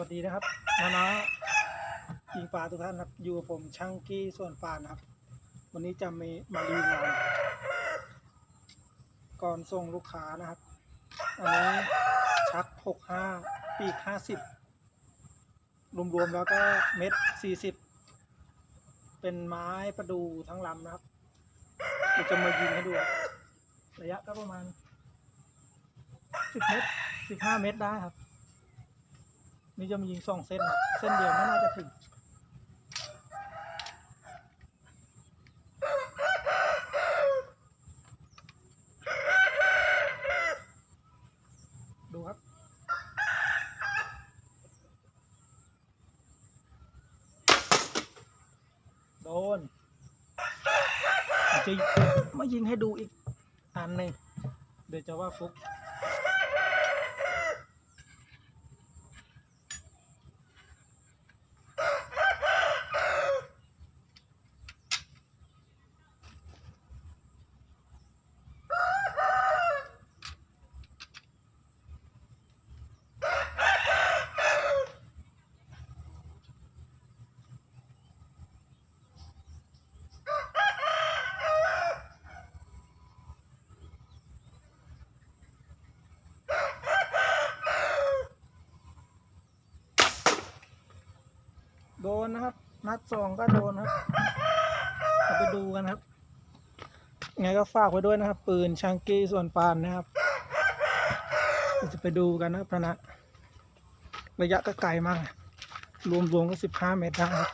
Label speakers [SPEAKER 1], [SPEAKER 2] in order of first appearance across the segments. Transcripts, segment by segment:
[SPEAKER 1] วัสดีนะครับน้าน้ายิงปลาทุกท่านครับอยู่กับผมช่างกี้ส่วนปลานะครับ วันนี้จะมีมารีงานก่อนส่งลูกค้านะครับอันนี้ชักหกห้าปีกห้าสิบรวมๆแล้วก็เม็ดสี่สิบเป็นไม้ประดูทั้งลำนะครับเดี๋ยวจะมายิงให้ดูครับระยะก็ประมาณสิบเมตรสิบห้าเมตรได้ครับ นี่จะมียิงสองเส้นเส้นเดียวไม่น่าจะถึงดูครับ โดนจะมายิงให้ดูอีกอันหนึ่งเดี๋ยวจะว่าฟุก โดนนะครับ นัดสองก็โดนครับเราไปดูกันครับไงก็ฝากไว้ด้วยนะครับ ปืนชังกี้ส่วนปานนะครับเราจะไปดูกันนะครับพนะระยะก็ไกลมาก รวมๆก็สิบห้าเมตรได้ครับ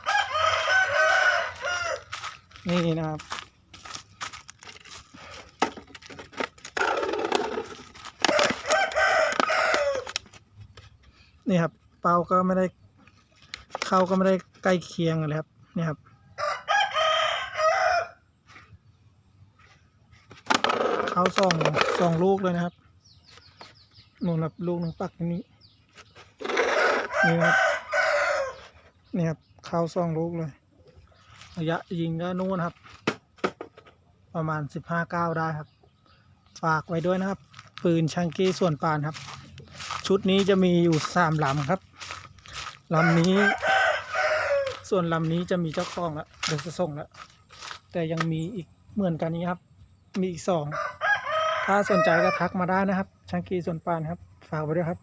[SPEAKER 1] นี่นะครับนี่ครับเปาก็ไม่ได้ เข้าก็ไม่ได้ใกล้เคียงเลยครับนี่ครับเข้าสองสองลูกเลยนะครับหนูนครับลูกหนึ่งปักอย่นี้นี่ครับนี่ครับเข้าสองลูกเลยระยะยิงก็นู่นครับ ประมาณสิบห้าเก้าได้ครับ ฝากไว้ด้วยนะครับ ปืนชังกี้ส่วนปานครับ ชุดนี้จะมีอยู่สามลำครับลำนี้ ส่วนลำนี้จะมีเจ้าของแล้วเดี๋ยวจะส่งแล้วแต่ยังมีอีกเหมือนกันนี้ครับ มีอีกสองถ้าสนใจก็ทักมาได้นะครับชังกีส่วนปานครับ ฝากไว้ด้วยครับ